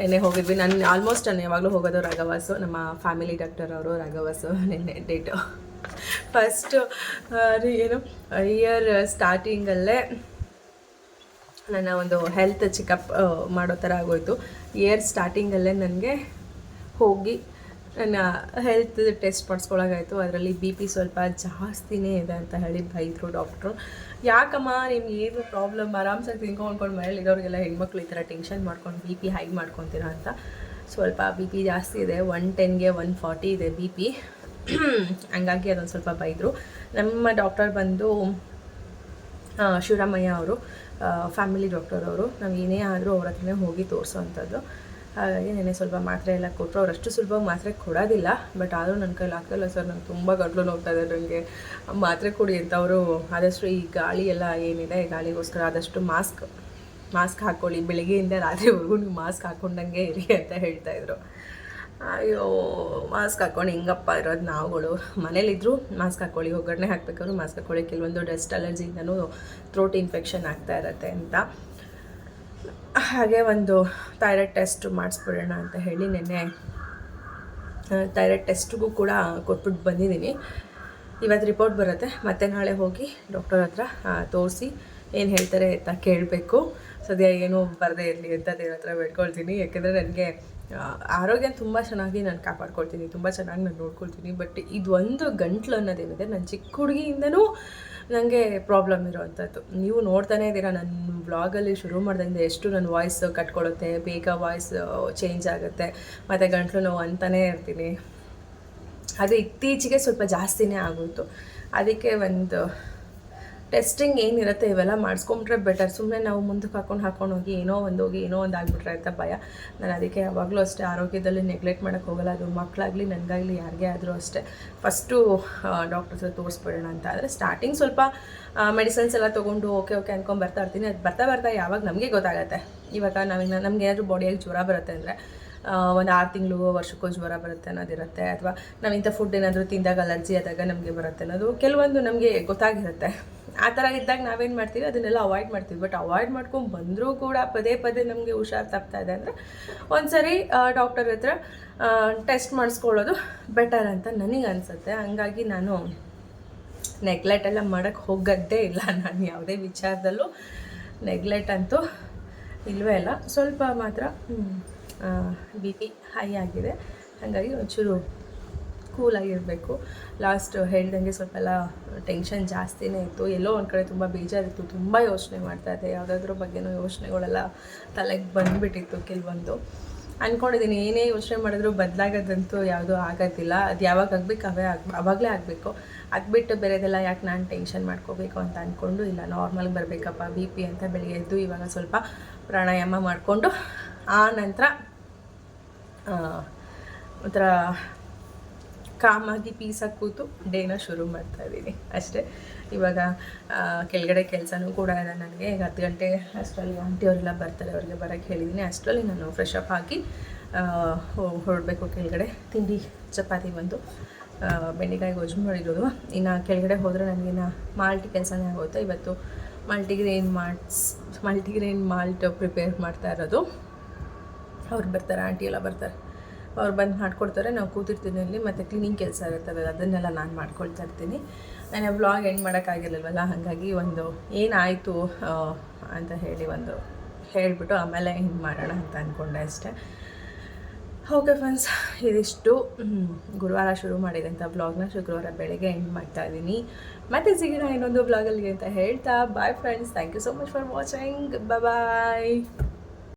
S1: ನೆನ್ನೆ ಹೋಗಿದ್ವಿ. ನಾನು ಆಲ್ಮೋಸ್ಟ್ ನಾನು ಯಾವಾಗಲೂ ಹೋಗೋದು ರಾಘವಾಸು. ನಮ್ಮ ಫ್ಯಾಮಿಲಿ ಡಾಕ್ಟರ್ ಅವರು ರಾಘವಾಸು ನಿನ್ನೆ ಡೇಟು ಫಸ್ಟು ಏನು ಇಯರ್ ಸ್ಟಾರ್ಟಿಂಗಲ್ಲೇ ನನ್ನ ಒಂದು ಹೆಲ್ತ್ ಚೆಕಪ್ ಮಾಡೋ ಥರ ಆಗೋಯ್ತು. ಇಯರ್ ಸ್ಟಾರ್ಟಿಂಗಲ್ಲೇ ನನಗೆ ಹೋಗಿ ನನ್ನ ಹೆಲ್ತ್ ಟೆಸ್ಟ್ ಮಾಡಿಸ್ಕೊಳಗಾಯಿತು. ಅದರಲ್ಲಿ ಬಿ ಪಿ ಸ್ವಲ್ಪ ಜಾಸ್ತಿನೇ ಇದೆ ಅಂತ ಹೇಳಿ ಬೈದರು ಡಾಕ್ಟ್ರು ಯಾಕಮ್ಮ, ನಿಮ್ಗೆ ಏನು ಪ್ರಾಬ್ಲಮ್ ಆರಾಮ್ಸಾಗಿ ತಿನ್ಕೊಂಡ್ಕೊಂಡು ಮನೇಲಿರೋರಿಗೆಲ್ಲ ಹೆಣ್ಮಕ್ಳು ಈ ಥರ ಟೆನ್ಷನ್ ಮಾಡ್ಕೊಂಡು ಬಿ ಪಿ ಹೈ ಮಾಡ್ಕೊತೀರಾ ಅಂತ. ಸ್ವಲ್ಪ ಬಿ ಪಿ ಜಾಸ್ತಿ ಇದೆ. ಒನ್ ಟೆನ್ಗೆ ಒನ್ ಫಾರ್ಟಿ ಇದೆ ಬಿ ಪಿ ಹಂಗಾಗಿ ಅದೊಂದು ಸ್ವಲ್ಪ ಬೈದರು. ನಮ್ಮ ಡಾಕ್ಟರ್ ಬಂದು ಶಿವರಾಮಯ್ಯ ಅವರು ಫ್ಯಾಮಿಲಿ ಡಾಕ್ಟರ್ ಅವರು, ನಾವು ಏನೇ ಆದರೂ ಅವ್ರ ಹತ್ರನೇ ಹೋಗಿ ತೋರಿಸೋವಂಥದ್ದು ಹಾಗಾಗಿ ನೆನೆ ಸ್ವಲ್ಪ ಮಾತ್ರೆ ಎಲ್ಲ ಕೊಟ್ಟರು. ಅವ್ರು ಅಷ್ಟು ಸುಲಭವಾಗಿ ಮಾತ್ರೆ ಕೊಡೋದಿಲ್ಲ ಬಟ್ ಆದರೂ ನನ್ನ ಕೈಲಿ ಆಗ್ತಾಯಿಲ್ಲ ಸರ್. ನಂಗೆ ತುಂಬ ಗಂಟ್ಲು ನೋಡ್ತಾ ಇದೆ ನನಗೆ ಮಾತ್ರೆ ಕೊಡಿ ಅಂತ ಅವರು ಆದಷ್ಟು ಈ ಗಾಳಿ ಎಲ್ಲ ಏನಿದೆ ಗಾಳಿಗೋಸ್ಕರ ಆದಷ್ಟು ಮಾಸ್ಕ್ ಮಾಸ್ಕ್ ಹಾಕ್ಕೊಳ್ಳಿ ಬೆಳಿಗ್ಗೆಯಿಂದ ರಾತ್ರಿವರೆಗೂ ನೀವು ಮಾಸ್ಕ್ ಹಾಕ್ಕೊಂಡಂಗೆ ಇರಿ ಅಂತ ಹೇಳ್ತಾಯಿದ್ರು ಅಯ್ಯೋ ಮಾಸ್ಕ್ ಹಾಕ್ಕೊಂಡು ಹಿಂಗಪ್ಪ ಇರೋದು ನಾವುಗಳು. ಮನೇಲಿದ್ದರೂ ಮಾಸ್ಕ್ ಹಾಕ್ಕೊಳ್ಳಿ ಒಗ್ಗರಣೆ ಅವರು ಮಾಸ್ಕ್ ಹಾಕ್ಕೊಳ್ಳಿ ಕೆಲವೊಂದು ಡಸ್ಟ್ ಅಲರ್ಜಿಯಿಂದನೂ ಥ್ರೋಟ್ ಇನ್ಫೆಕ್ಷನ್ ಆಗ್ತಾ ಇರತ್ತೆ ಅಂತ. ಹಾಗೆ ಒಂದು ಥೈರಾಯ್ಡ್ ಟೆಸ್ಟ್ ಮಾಡಿಸ್ಬಿಡೋಣ ಅಂತ ಹೇಳಿ ನಿನ್ನೆ ಥೈರಾಯ್ಡ್ ಟೆಸ್ಟ್ಗೂ ಕೂಡ ಕೊಟ್ಬಿಟ್ಟು ಬಂದಿದ್ದೀನಿ. ಇವತ್ತು ರಿಪೋರ್ಟ್ ಬರುತ್ತೆ. ಮತ್ತೆ ನಾಳೆ ಹೋಗಿ ಡಾಕ್ಟರ್ ಹತ್ರ ತೋರಿಸಿ ಏನು ಹೇಳ್ತಾರೆ ಅಂತ ಕೇಳಬೇಕು. ಸದ್ಯ ಏನೂ ಬರದೇ ಇರಲಿ ಅಂತ ದೇವ್ರ ಹತ್ರ ಬೇಡ್ಕೊಳ್ತೀನಿ. ಯಾಕೆಂದರೆ ನನಗೆ ಆರೋಗ್ಯ ತುಂಬ ಚೆನ್ನಾಗಿ ನಾನು ಕಾಪಾಡ್ಕೊಳ್ತೀನಿ. ತುಂಬ ಚೆನ್ನಾಗಿ ನಾನು ನೋಡ್ಕೊಳ್ತೀನಿ. ಬಟ್ ಇದು ಒಂದು ಗಂಟ್ಲು ಅನ್ನೋದೇನಿದೆ ನನ್ನ ಚಿಕ್ಕ ಹುಡುಗಿಯಿಂದನೂ ನನಗೆ ಪ್ರಾಬ್ಲಮ್ ಇರೋವಂಥದ್ದು ನೀವು ನೋಡ್ತಾನೇ ಇದ್ದೀರಾ ನನ್ನ ಬ್ಲಾಗಲ್ಲಿ ಶುರು ಮಾಡ್ದಂಗೆ ಎಷ್ಟು ನನ್ನ ವಾಯ್ಸ್ ಕಟ್ಕೊಳ್ಳುತ್ತೆ ಬೇಗ ವಾಯ್ಸ್ ಚೇಂಜ್ ಆಗುತ್ತೆ. ಮತ್ತು ಗಂಟ್ಲು ನೋವು ಅಂತಲೇ ಇರ್ತೀನಿ. ಅದು ಇತ್ತೀಚೆಗೆ ಸ್ವಲ್ಪ ಜಾಸ್ತಿನೇ ಆಗೋಯ್ತು. ಅದಕ್ಕೆ ಒಂದು ಟೆಸ್ಟಿಂಗ್ ಏನಿರುತ್ತೆ ಇವೆಲ್ಲ ಮಾಡಿಸ್ಕೊಂಬಿಟ್ರೆ ಬೆಟರ್ ಸುಮ್ಮನೆ ನಾವು ಮುಂದಕ್ಕೆ ಹಾಕೊಂಡು ಹಾಕೊಂಡು ಹೋಗಿ ಏನೋ ಒಂದು ಹೋಗಿ ಏನೋ ಒಂದು ಆಗಿಬಿಟ್ರೆ ಅಂತ ಭಯ. ನಾನು ಅದಕ್ಕೆ ಯಾವಾಗಲೂ ಅಷ್ಟೇ ಆರೋಗ್ಯದಲ್ಲಿ ನೆಗ್ಲೆಕ್ಟ್ ಮಾಡೋಕ್ಕೆ ಹೋಗಲ್ಲ. ಅದು ಮಕ್ಕಳಾಗಲಿ ನನಗಾಗಲಿ ಯಾರಿಗೇ ಆದರೂ ಅಷ್ಟೇ. ಫಸ್ಟು ಡಾಕ್ಟರ್ ತೋರಿಸ್ಬಿಡೋಣ ಅಂತ. ಆದರೆ ಸ್ಟಾರ್ಟಿಂಗ್ ಸ್ವಲ್ಪ ಮೆಡಿಸಿನ್ಸ್ ಎಲ್ಲ ತೊಗೊಂಡು ಓಕೆ ಓಕೆ ಅಂದ್ಕೊಂಡು ಬರ್ತಾ ಇರ್ತೀನಿ. ಅದು ಬರ್ತಾ ಬರ್ತಾ ಯಾವಾಗ ನಮಗೆ ಗೊತ್ತಾಗತ್ತೆ. ಇವಾಗ ನಾವಿನ್ನ ನಮ್ಗೆ ಏನಾದರೂ ಬಾಡಿಯಾಗಿ ಜ್ವರ ಬರುತ್ತೆ ಅಂದರೆ ಒಂದು ಆರು ತಿಂಗಳು ವರ್ಷಕ್ಕೂ ಜ್ವರ ಬರುತ್ತೆ ಅನ್ನೋದಿರುತ್ತೆ. ಅಥವಾ ನಾವು ಇಂಥ ಫುಡ್ ಏನಾದರೂ ತಿಂದಾಗ ಅಲರ್ಜಿ ಆದಾಗ ನಮಗೆ ಬರುತ್ತೆ ಅನ್ನೋದು ಕೆಲವೊಂದು ನಮಗೆ ಗೊತ್ತಾಗಿರುತ್ತೆ. ಆ ಥರ ಇದ್ದಾಗ ನಾವೇನು ಮಾಡ್ತೀವಿ? ಅದನ್ನೆಲ್ಲ ಅವಾಯ್ಡ್ ಮಾಡ್ತೀವಿ. ಬಟ್ ಅವಾಯ್ಡ್ ಮಾಡ್ಕೊಂಡು ಬಂದರೂ ಕೂಡ ಪದೇ ಪದೇ ನಮಗೆ ಹುಷಾರು ತಪ್ತಾ ಇದೆ ಅಂದರೆ ಒಂದ್ಸರಿ ಡಾಕ್ಟರ್ ಹತ್ರ ಟೆಸ್ಟ್ ಮಾಡಿಸ್ಕೊಳ್ಳೋದು ಬೆಟರ್ ಅಂತ ನನಗೆ ಅನಿಸುತ್ತೆ. ಹಂಗಾಗಿ ನಾನು ನೆಗ್ಲೆಟ್ ಎಲ್ಲ ಮಾಡೋಕ್ಕೆ ಹೋಗೋದೇ ಇಲ್ಲ. ನಾನು ಯಾವುದೇ ವಿಚಾರದಲ್ಲೂ ನೆಗ್ಲೆಟ್ ಅಂತೂ ಇಲ್ಲವೇ ಇಲ್ಲ. ಸ್ವಲ್ಪ ಮಾತ್ರ ಬಿ ಪಿ ಹೈ ಆಗಿದೆ. ಹಾಗಾಗಿ ಒಂಚೂರು ಕೂಲಾಗಿರಬೇಕು ಲಾಸ್ಟ್ ಹೇಳ್ದಂಗೆ ಸ್ವಲ್ಪ ಎಲ್ಲ ಟೆನ್ಷನ್ ಜಾಸ್ತಿನೇ ಇತ್ತು. ಎಲ್ಲೋ ಒಂದು ಕಡೆ ತುಂಬ ಬೇಜಾರಿತ್ತು. ತುಂಬ ಯೋಚನೆ ಮಾಡ್ತಾ ಇದ್ದೆ. ಯಾವುದಾದ್ರ ಬಗ್ಗೆನೂ ಯೋಚನೆಗಳೆಲ್ಲ ತಲೆಗೆ ಬಂದುಬಿಟ್ಟಿತ್ತು ಕೆಲವೊಂದು. ಅಂದ್ಕೊಂಡಿದ್ದೀನಿ ಏನೇ ಯೋಚನೆ ಮಾಡಿದ್ರು ಬದಲಾಗೋದಂತೂ ಯಾವುದೂ ಆಗೋದಿಲ್ಲ. ಅದು ಯಾವಾಗ ಆಗಬೇಕು ಅವೇ ಆಗ, ಅವಾಗಲೇ ಆಗಬೇಕು. ಅದು ಬಿಟ್ಟು ಬೇರೆದೆಲ್ಲ ಯಾಕೆ ನಾನು ಟೆನ್ಷನ್ ಮಾಡ್ಕೋಬೇಕು ಅಂತ ಅಂದ್ಕೊಂಡು ಇಲ್ಲ. ನಾರ್ಮಲ್ಗೆ ಬರಬೇಕಪ್ಪ ಬಿ ಪಿ ಅಂತ ಬೆಳಿಗ್ಗೆ ಎದ್ದು ಇವಾಗ ಸ್ವಲ್ಪ ಪ್ರಾಣಾಯಾಮ ಮಾಡಿಕೊಂಡು ಆ ನಂತರ ಒಂಥರ ಕಾಮಾಗಿ ಪೀಸಾಗಿ ಕೂತು ಡೇನ ಶುರು ಮಾಡ್ತಾ ಇದ್ದೀನಿ. ಅಷ್ಟೇ. ಇವಾಗ ಕೆಳಗಡೆ ಕೆಲಸನೂ ಕೂಡ ಇದೆ ನನಗೆ. ಈಗ ಹತ್ತು ಗಂಟೆ ಅಷ್ಟರಲ್ಲಿ ಆಂಟಿ ಅವರೆಲ್ಲ ಬರ್ತಾರೆ, ಅವ್ರಿಗೆ ಬರೋಕ್ಕೆ ಹೇಳಿದ್ದೀನಿ ಅಷ್ಟರಲ್ಲಿ ನಾನು ಫ್ರೆಶ್ ಅಪ್ ಹಾಕಿ ಹೊರಡಬೇಕು ಕೆಳಗಡೆ. ತಿಂಡಿ, ಚಪಾತಿ ಬಂದು ಬೆಂಡೆಕಾಯಿ ಗೊಜ್ಜು ಮಾಡಿರೋದು. ಇನ್ನು ಕೆಳಗಡೆ ಹೋದರೆ ನನಗಿನ್ನು ಮಾಲ್ಟಿ ಕೆಲಸನೇ ಆಗುತ್ತೆ. ಇವತ್ತು multigrain malts multigrain malt prepare ಮಾಡ್ತಾ ಇರೋದು. ಅವ್ರು ಬರ್ತಾರೆ, ಆಂಟಿ ಎಲ್ಲ ಬರ್ತಾರೆ. ಅವ್ರು ಬಂದು ಮಾಡಿಕೊಡ್ತಾರೆ, ನಾವು ಕೂತಿರ್ತೀನಿ ಅಲ್ಲಿ, ಮತ್ತು ಕ್ಲೀನಿಂಗ್ ಕೆಲಸ ಇರ್ತದೆ ಅದನ್ನೆಲ್ಲ ನಾನು ಮಾಡ್ಕೊಳ್ತಾ ಇರ್ತೀನಿ. ನಾನು ವ್ಲಾಗ್ ಎಂಡ್ ಮಾಡೋಕ್ಕಾಗಿರಲ್ವಲ್ಲ ಹಾಗಾಗಿ ಒಂದು ಏನಾಯಿತು ಅಂತ ಹೇಳಿ ಒಂದು ಹೇಳಿಬಿಟ್ಟು ಆಮೇಲೆ ಹಿಂಗೆ ಮಾಡೋಣ ಅಂತ ಅಂದ್ಕೊಂಡೆ ಅಷ್ಟೇ. ಓಕೆ ಫ್ರೆಂಡ್ಸ್ ಇದಿಷ್ಟು. ಗುರುವಾರ ಶುರು ಮಾಡಿದಂಥ ಬ್ಲಾಗ್ನ ಶುಕ್ರವಾರ ಬೆಳಗ್ಗೆ ಎಂಡ್ ಮಾಡ್ತಾ ಇದ್ದೀನಿ ಮತ್ತೆ ಸಿಗೋಣ ಇನ್ನೊಂದು ಬ್ಲಾಗಲ್ಲಿ ಅಂತ ಹೇಳ್ತಾ. Bye friends thank you so much for watching bye